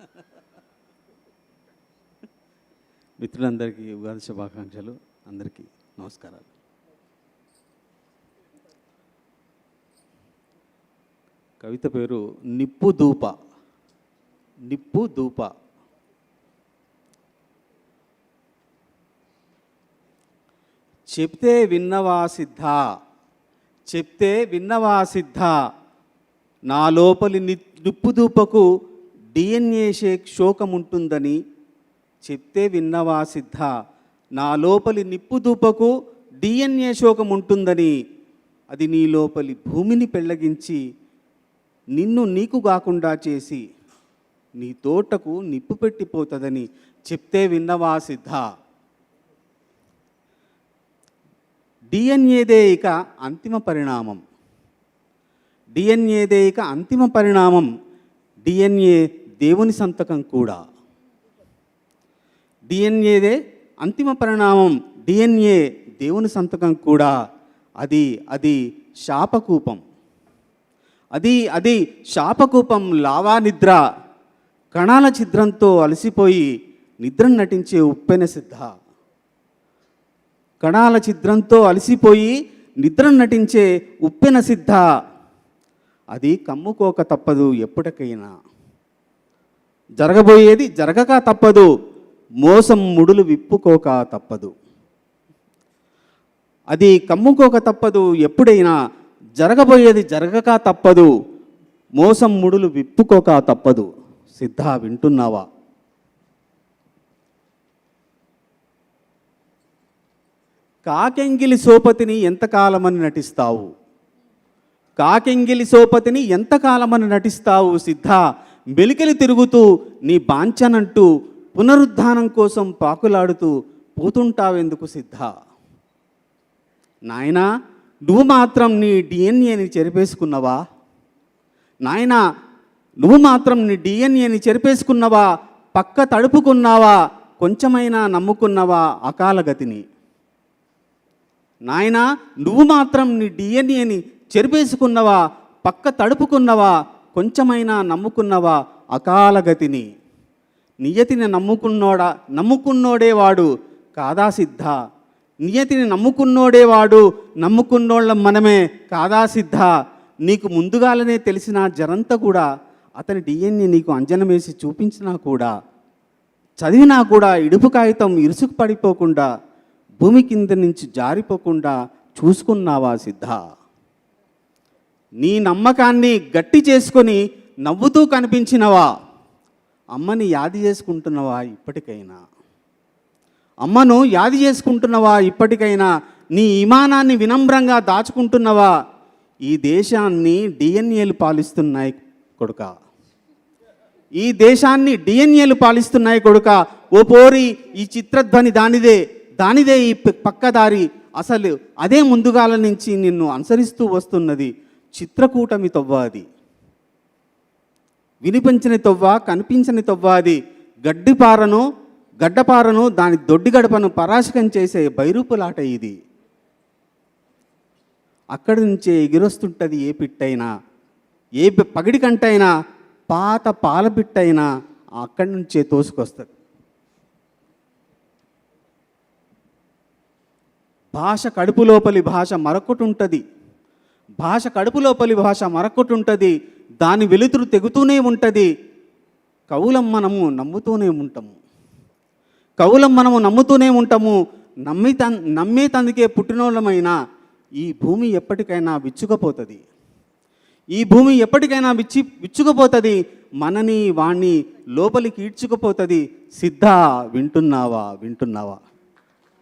మిత్రులందరికీ ఉగాది శుభాకాంక్షలు. అందరికీ నమస్కారాలు. కవిత పేరు నిప్పు దూప నిప్పు దూప చెప్తే విన్నవా సిద్ధ. చెప్తే విన్నవా సిద్ధ. నా లోపలి నిప్పు దూపకు డిఎన్ఏ షేక్ శోకం ఉంటుందని చెప్తే విన్నవా సిద్ధ? నా లోపలి నిప్పు దూపకు డిఎన్ఏ శోకం ఉంటుందని అది నీ లోపలి భూమిని పెళ్ళగించి నిన్ను నీకు కాకుండా చేసి నీ తోటకు నిప్పు పెట్టిపోతుందని చెప్తే విన్నవా సిద్ధ? డిఎన్ఏదే ఇక అంతిమ పరిణామం. డిఎన్ఏదే ఇక అంతిమ పరిణామం. డిఎన్ఏ దేవుని సంతకం కూడా. డిఎన్ఏదే అంతిమ పరిణామం. డిఎన్ఏ దేవుని సంతకం కూడా. అది అది శాపకూపం. అది అది శాపకూపం లావా నిద్ర కణాల ఛిద్రంతో అలసిపోయి నిద్రను నటించే ఉప్పెన సిద్ధ. కణాల ఛిద్రంతో అలసిపోయి నిద్రను నటించే ఉప్పెన సిద్ధ. అది కమ్ముకోక తప్పదు ఎప్పటికైనా. జరగబోయేది జరగక తప్పదు మోసం ముడులు విప్పుకోక తప్పదు. అది కమ్ముకోక తప్పదు ఎప్పుడైనా జరగబోయేది జరగక తప్పదు మోసం ముడులు విప్పుకోక తప్పదు. సిద్ధ వింటున్నావా? కాకెంగిలి సోపతిని ఎంతకాలమని నటిస్తావు? కాకెంగిలి సోపతిని ఎంతకాలమని నటిస్తావు సిద్ధ? మెలికలి తిరుగుతూ నీ బాంచనంటూ పునరుద్ధానం కోసం పాకులాడుతూ పోతుంటావెందుకు సిద్ధ? నాయనా నువ్వు మాత్రం నీ డిఎన్ఏని చెరిపేసుకున్నావా? నాయనా నువ్వు మాత్రం నీ డిఎన్ఏని చెరిపేసుకున్నావా? పక్క తడుపుకున్నావా? కొంచెమైనా నమ్ముకున్నావా అకాలగతిని? నాయనా నువ్వు మాత్రం నీ డిఎన్ఏని చెరిపేసుకున్నవా పక్క తడుపుకున్నవా కొంచెమైనా నమ్ముకున్నవా అకాల గతిని నియతిని నమ్ముకున్నోడా నమ్ముకున్నోడేవాడు కాదా సిద్ధ నియతిని నమ్ముకున్నోడేవాడు నమ్ముకున్నోళ్ళం మనమే కాదా సిద్ధ నీకు ముందుగాలనే తెలిసిన జరంతా కూడా అతని డిఎన్ఏ నీకు అంజనం వేసి చూపించినా కూడా చదివినా కూడా ఇడుపు కాగితం ఇరుసుకు పడిపోకుండా భూమి కింద నుంచి జారిపోకుండా చూసుకున్నావా సిద్ధ? నీ నమ్మకాన్ని గట్టి చేసుకొని నవ్వుతూ కనిపించినవా? అమ్మని యాది చేసుకుంటున్నవా ఇప్పటికైనా? అమ్మను యాది చేసుకుంటున్నవా ఇప్పటికైనా? నీ ఇమానాన్ని వినమ్రంగా దాచుకుంటున్నవా? ఈ దేశాన్ని డిఎన్ఏలు పాలిస్తున్నాయి కొడుక. ఈ దేశాన్ని డిఎన్ఏలు పాలిస్తున్నాయి కొడుక. ఓ పోరి ఈ చిత్రధ్వని దానిదే దానిదే ఈ పక్కదారి. అసలు అదే ముందుగాల నుంచి నిన్ను అనుసరిస్తూ వస్తున్నది. చిత్రకూటమి తవ్వాది. వినిపించని తవ్వ కనిపించని తవ్వ అది గడ్డిపారను గడ్డపారను దాని దొడ్డి గడపను పరాశకం చేసే బైరూపులాట ఇది. అక్కడి నుంచే ఎగిరొస్తుంటుంది ఏ పిట్టైనా ఏ పగిడి కంటైనా పాత పాల పిట్టైనా అక్కడి నుంచే తోసుకొస్తుంది. భాష కడుపు లోపలి భాష మరొకటి ఉంటుంది భాష కడుపు లోపలి భాష మరొకటి ఉంటుంది దాని వెలుతురు తెగుతూనే ఉంటుంది. కవులం మనము నమ్ముతూనే ఉంటాము. కవులం మనము నమ్ముతూనే ఉంటాము. నమ్మి తన్ నమ్మే తందుకే పుట్టినోళ్ళమైనా ఈ భూమి ఎప్పటికైనా విచ్చుకపోతుంది. ఈ భూమి ఎప్పటికైనా విచ్చి విచ్చుకుపోతుంది. మనని వాణ్ణి లోపలికి ఈడ్చుకుపోతుంది. సిద్ధ వింటున్నావా వింటున్నావా?